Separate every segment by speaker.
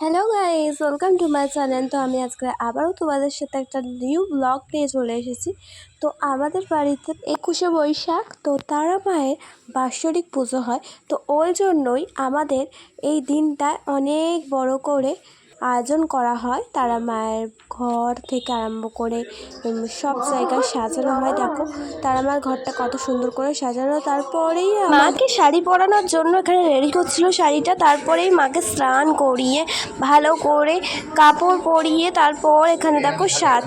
Speaker 1: Hello guys welcome to my channel তো আমি আজকে আবারও তোমাদের সাথে একটা নিউ ব্লগ নিয়ে চলে এসেছি। তো আমাদের বাড়িতে একুশে বৈশাখ, তো তারা মায়ের বাৎসরিক পুজো হয়। তো ওই জন্যই আমাদের এই দিনটা অনেক বড় করে আয়োজন করা হয়। তারা মায়ের ঘর থেকে আরম্ভ করে সব জায়গায় সাজানো হয়। দেখো, তারা মায়ের ঘরটা কত সুন্দর করে সাজানো। তারপরেই মাকে শাড়ি পরানোর জন্য এখানে রেডি করছিল শাড়িটা। তারপরেই মাকে স্নান করিয়ে, ভালো করে কাপড় পরিয়ে তারপর এখানে দেখো সাজ,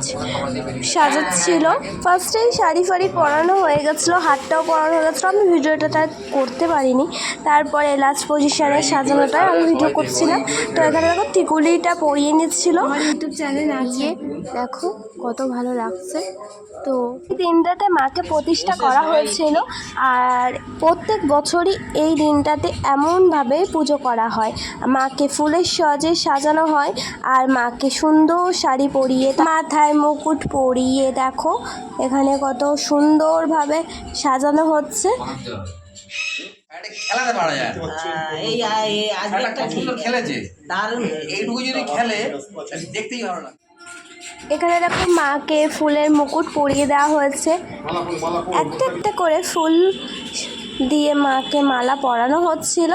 Speaker 1: সাজাচ্ছিল। ফার্স্টেই শাড়ি ফাড়ি পরানো হয়ে গেছিল, হাতটাও পরানো হয়ে গেছিল। আমি ভিডিওটা তার করতে পারিনি। তারপরে লাস্ট পজিশনে সাজানোটা আমি ভিডিও করছিলাম। তো এখানে দেখো টিকুলিটা পরিয়ে নিচ্ছিল। আমার ইউটিউব চ্যানেল আছে। দেখো কত ভালো লাগছে। তো এই দিনটাতে মাকে প্রতিষ্ঠা করা হয়েছিল। আর প্রত্যেক বছরই এই দিনটাতে এমনভাবে পুজো করা হয়। মাকে ফুলের সজে সাজানো হয় আর মাকে সুন্দর শাড়ি পরিয়ে মাথায় মুকুট পরিয়ে দেখো এখানে কত সুন্দরভাবে সাজানো হচ্ছে।
Speaker 2: একটা খেলাতে পারা যায়।
Speaker 3: এই আ- এই আজকে
Speaker 2: একটা
Speaker 3: একটা
Speaker 2: সুন্দর খেলেছে?
Speaker 3: দারুণ
Speaker 2: এইটুকু যদি খেলে দেখতেই ভালো লাগে।
Speaker 1: এখানে দেখো মাকে ফুলের মুকুট পরিয়ে দেওয়া হয়েছে। একটা একটা করে ফুল দিয়ে মাকে মালা পরানো হচ্ছিল।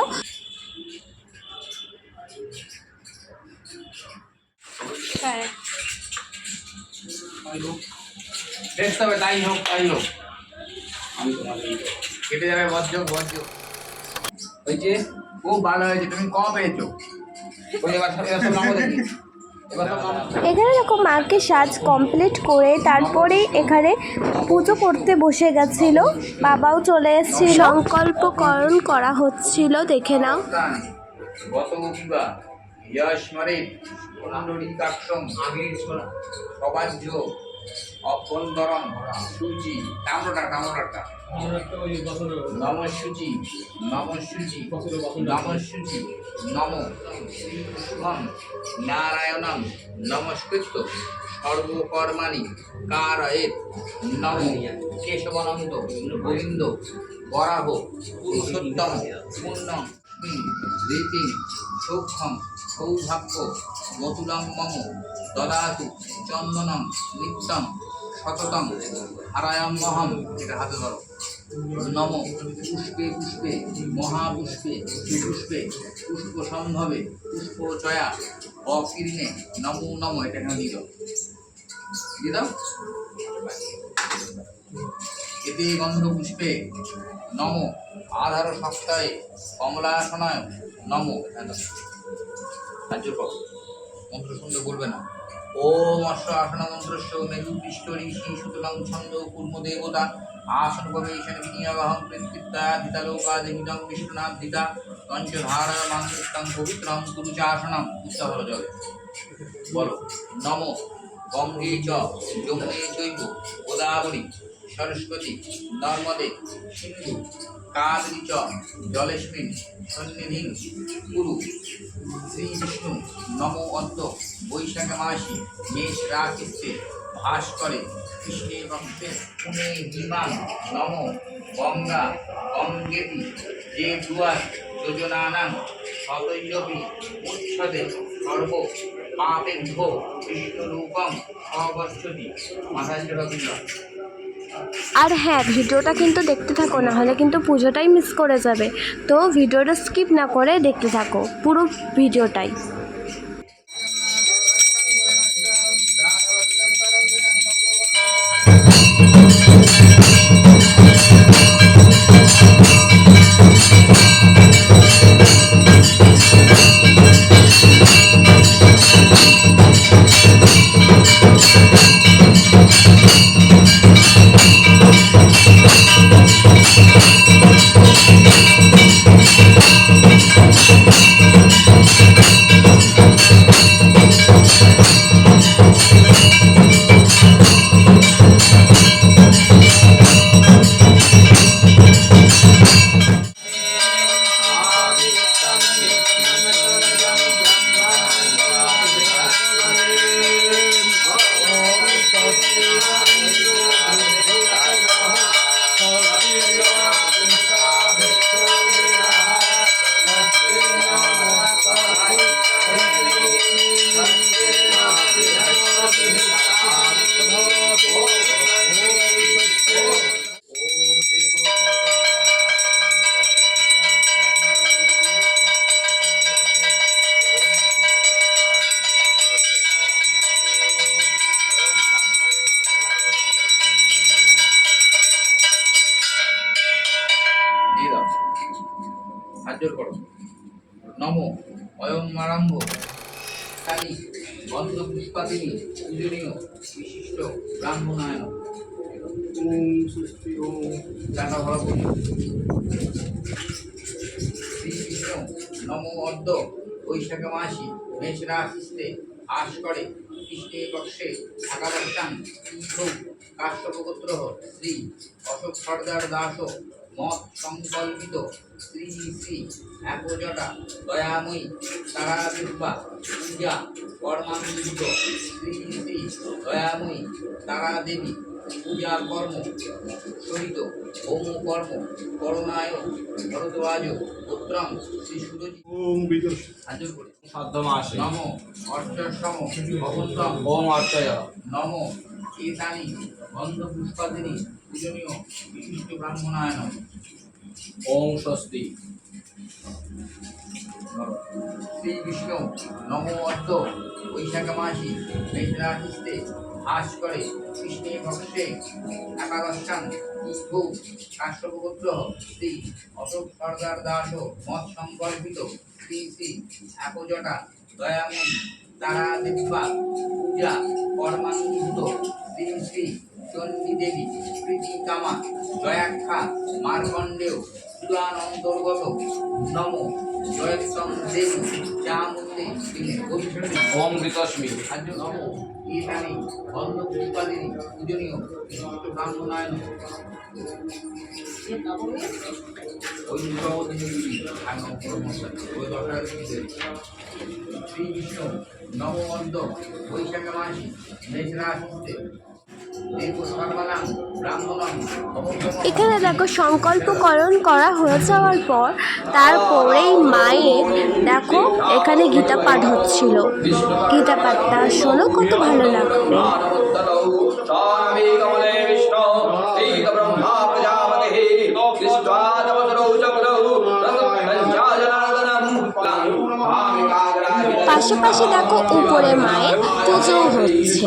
Speaker 2: দেখতে হবে তাই হোক তাই হোক। কেটে যাবে বজ্র বজ্র। খুব ভালো হয়েছে তুমি ক পেয়েছ? ওই এবার এবার সব নামো দেখি। এবার সব নামো।
Speaker 1: এখানে দেখো মাকে সাজ কমপ্লিট করে তারপরেই এখানে পুজো করতে বসে গেছিল। বাবাও চলে এসেছিল। সংকল্পকরণ করা হচ্ছিল দেখে নাও।
Speaker 2: স্থান অভ্যন্তরম সূচি। কামড়টা কামড়টা নম সূচি নম সূচি নম। সূচি নম শুভম নারায়ণম নমস্কৃত সর্বকর্মাণি কারয়েত নম। কেশবানন্দ, গোবিন্দ, বরাহ, পুরুষোত্তম পুণ্যম রীতি সূক্ষ্ম সৌভাগ্য মতুলম মম, দদাতু, চন্দনম, নিত্যম সততম হারায়াম্যহম এটা হাতে ধরো। নম, পুষ্পে পুষ্পে, মহাপুষ্পে পুষ্পে পুষ্প সম্ভবে পুষ্প জয়া অকীর্ণে নমো নম, এটা এখানে দাও। দিয়ে দাও। এতে গন্ধ পুষ্পে নম, আধার সপ্তাহে, কমলাসনায়, নম, এখানে রাজ্য মন্ত্র শুনতে বলবে না। ওম অশ্ব আসন মন্ত্রস্য মেরু পৃষ্ঠ ঋষি সুতলাং ছন্দ কুর্ম দেবতা আসন গবেষণ বিনিয়োগহং কৃত্তিত্তা ধিতালোকা দেহিতং বিষ্ণুনাথ ধিতা পঞ্চধারা মাঙ্গিষ্টং পবিত্রং কুরুচাসনম উচ্চ ভালো যাবে বলো, নম গঙ্গে চ যমুনে চৈব, গোদাবরী সরস্বতী, নর্মদে, সিন্ধু কাবেরী চ জলেস্মিন সন্নিধিং কুরু শ্রী বিষ্ণু, নম অদ্য বৈশাখ মাসি মেষ রাশিতে ভাস করে কৃষ্ণের ভক্তের পুনে হিমাং, নম, গঙ্গা গঙ্গেতি যে দুয়ার যোজনানাং শতৈরপি উচ্ছদে সর্ব পাপেভ্য বিষ্ণুরূপম অবশ্যতি মাথায় ছিল
Speaker 1: আর হ্যাঁ ভিডিওটা কিন্তু দেখতে থাকো না হলে কিন্তু পুজোটাই মিস করে যাবে। তো ভিডিওটা স্কিপ না করে দেখতে থাকো, পুরো ভিডিওটাই।
Speaker 2: কালী গন্ধ পুষ্পাদিনী পূজনীয় বিশিষ্ট ব্রাহ্মণায়ন। চাটা ভালো করি শ্রী বিষ্ণু নম অর্ধ বৈশাখ মাসি মেষ রাশিতে আশ করে। কৃষ্ণে পক্ষে একাদশান কাশ্যপগোত্র শ্রী অশোক সর্দার দাস মত সংকল্পিত শ্রী শ্রী একজটা দয়াময়ী তারা দিব্যা পূজা কর্মান্বিত শ্রী শ্রী দয়াময়ী তারা দেবী পূজা কর্ম সহিত হোম কর্ম করণায় ভরদ্বাজ পুত্রম শ্রী সুরজি
Speaker 4: ওম বিদুষ
Speaker 2: হাজর করে
Speaker 5: সদ্যমাসে
Speaker 2: নম অর্চসম ভবন্তম
Speaker 5: ওম অর্চয়।
Speaker 2: নম এতানি গন্ধ পুষ্পাদিনী পূজনীয় বিশিষ্ট ব্রাহ্মণায়ন
Speaker 5: ওম স্বস্তি।
Speaker 2: শ্রী বিষ্ণু নম অর্ধ বৈশাখ মাসি মেঘরাশিস্তে হাস করে কৃষ্ণে ভক্ষে একাদশান ইভু কাশ্যপগোত্র শ্রী অশোক সর্দার দাস মত সংকল্পিত শ্রী শ্রী একজটা দয়াময়ী তারা দিব্যা পূজা কর্মানুভূত শ্রী শ্রী চণ্ডী দেবী প্রীতি কামা জয়াখ্যা মার্কণ্ডেয় সুরানন্তর্গত নম জয়স্তম দেবী গভীর
Speaker 5: ওম ঋতস্মি
Speaker 2: আর্য নম। ইদানি অন্য পুষ্পাদিনী পূজনীয় বিশিষ্ট ব্রাহ্মণায়ন ওই শ্রী বিষ্ণু নম অন্ত বৈশাখ মাসি মেষ
Speaker 1: এখানে দেখো সংকল্পকরণ করা হয়ে যাওয়ার পর তারপরেই মায়ের, দেখো এখানে গীতা পাঠ হচ্ছিল। গীতা পাঠটা শোনো, কত ভালো লাগবে। পাশাপাশি দেখো উপরে মায়ের পুজো হচ্ছে।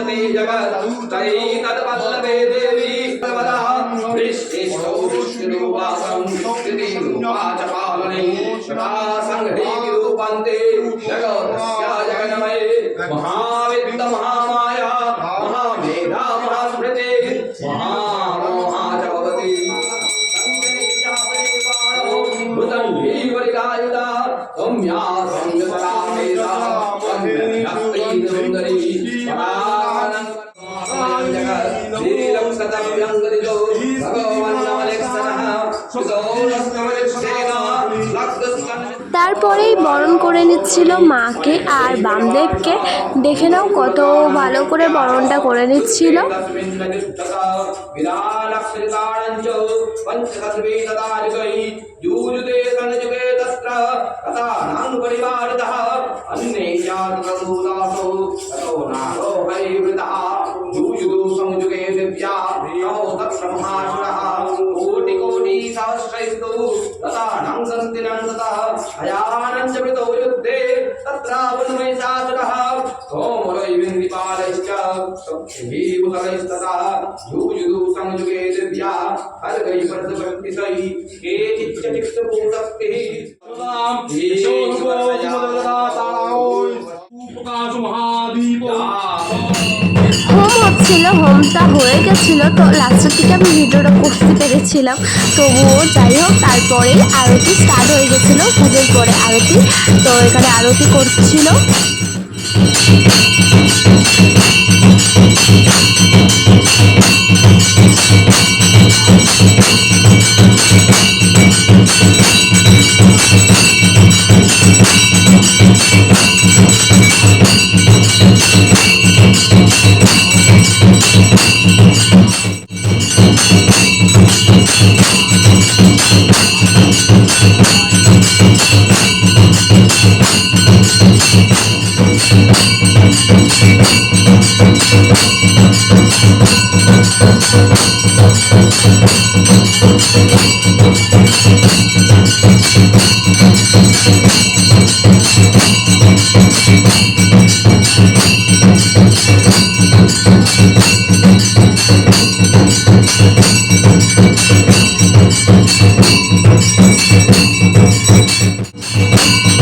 Speaker 5: సతీ జగదూతై తదవల్లభే దేవి సర్వదా సృష్టిష్టౌ విష్ణువాసం స్థితి రూపాచ పాలనే సదా సంఘటి రూపంతే మహామా
Speaker 1: তারপরেই বরণ করে নিচ্ছিল মাকে আর বামদেবকে। দেখে নাও কত ভালো করে বরণটা করে নিচ্ছিল।
Speaker 5: कोटि सोमरैविन्दिपालैश्च शक्तिः भुतलैस्तथा युयुधु संयुगे दिव्या हरगैवर्धभक्तिसै केचिच्च चित्तभूतक्तिः
Speaker 4: মহাদীপ
Speaker 1: হোম হচ্ছিল হোমটা হয়ে গেছিলো তো লাস্টের দিকে আমি ভিডিওটা করতে পেরেছিলাম তবুও যাই হোক তারপরেই আরতি স্টার্ট হয়ে গেছিলো পুজোর পরে আরতি তো এখানে আরতি করছিল Thank you.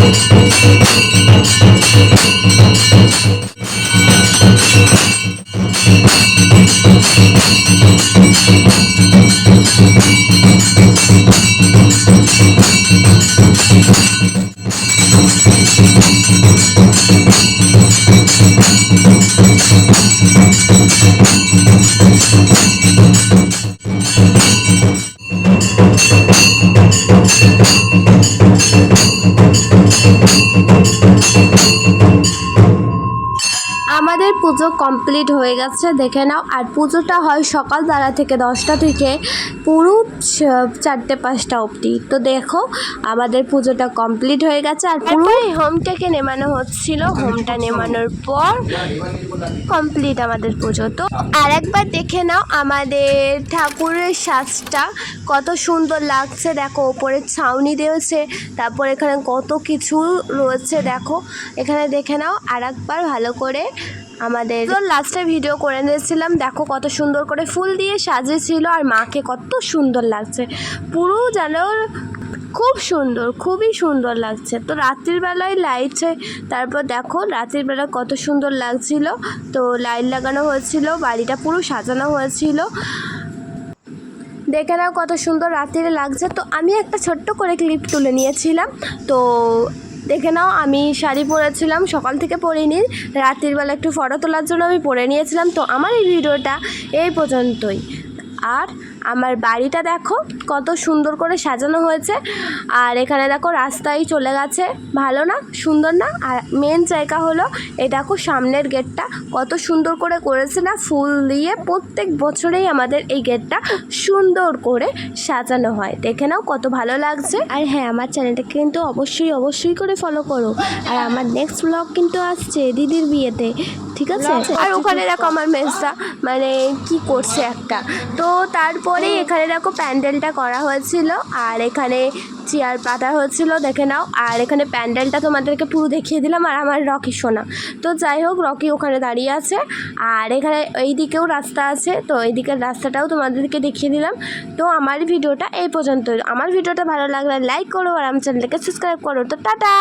Speaker 1: আমাদের পুজো কমপ্লিট হয়ে গেছে দেখে নাও। আর পুজোটা হয় সকাল বেলা থেকে দশটা থেকে পুরো চারটে পাঁচটা অবধি। তো দেখো আমাদের পুজোটা কমপ্লিট হয়ে গেছে। আর পুরো হোমটাকে নেমানো হচ্ছিল। হোমটা নেমানোর পর কমপ্লিট আমাদের পুজো। তো আর একবার দেখে নাও আমাদের ঠাকুরের সাজটা কত সুন্দর লাগছে। দেখো ওপরে ছাউনি দিয়েছে তারপর এখানে কত কিছু রয়েছে। দেখো এখানে দেখে নাও আর একবার ভালো করে আমাদের লাস্টে ভিডিও করে নিয়েছিলাম। দেখো কত সুন্দর করে ফুল দিয়ে সাজিয়েছিল আর মাকে কত সুন্দর লাগছে। পুরো যেন খুব সুন্দর, খুবই সুন্দর লাগছে। তো রাত্রির বেলায় লাইট তারপর দেখো রাত্রির বেলা কত সুন্দর লাগছিল। তো লাইট লাগানো হয়েছিল, বাড়িটা পুরো সাজানো হয়েছিল। দেখে নাও কত সুন্দর রাত্রিরে লাগছে। তো আমি একটা ছোট্ট করে ক্লিপ তুলে নিয়েছিলাম। তো দেখে নাও, আমি শাড়ি পরেছিলাম, সকাল থেকে পরিনি। রাত্রির বেলা একটু ফটো তোলার জন্য আমি পরে নিয়েছিলাম। তো আমার এই ভিডিওটা এই পর্যন্তই। আর আমার বাড়িটা দেখো, কত সুন্দর করে সাজানো হয়েছে। আর এখানে দেখো রাস্তায় চলে গেছে। ভালো না? সুন্দর না? আর মেন জায়গা হলো এই দেখো সামনের গেটটা কত সুন্দর করে করেছে না? ফুল দিয়ে প্রত্যেক বছরেই আমাদের এই গেটটা সুন্দর করে সাজানো হয়। দেখে নাও কত ভালো লাগছে। আর হ্যাঁ আমার চ্যানেলটাকে কিন্তু অবশ্যই অবশ্যই করে ফলো করো। আর আমার নেক্সট ব্লগ কিন্তু আসছে দিদির বিয়েতে। ঠিক আছে? আর ওখানে দেখো আমার মেসটা মানে কি করছে একটা। তো তারপরে এখানে দেখো প্যান্ডেলটা করা হয়েছিল আর এখানে চেয়ার পাতা হয়েছিল দেখে নাও। আর এখানে প্যান্ডেলটা তোমাদেরকে পুরো দেখিয়ে দিলাম আর আমার রকি সোনা। তো যাই হোক রকি ওখানে দাঁড়িয়ে আছে আর এখানে এই দিকেও রাস্তা আছে তো এই দিকের রাস্তাটাও তোমাদেরকে দেখিয়ে দিলাম। তো আমার ভিডিওটা এই পর্যন্ত আমার ভিডিওটা ভালো লাগলে লাইক করো আর আমার চ্যানেলটাকে সাবস্ক্রাইব করো। তো টাটা!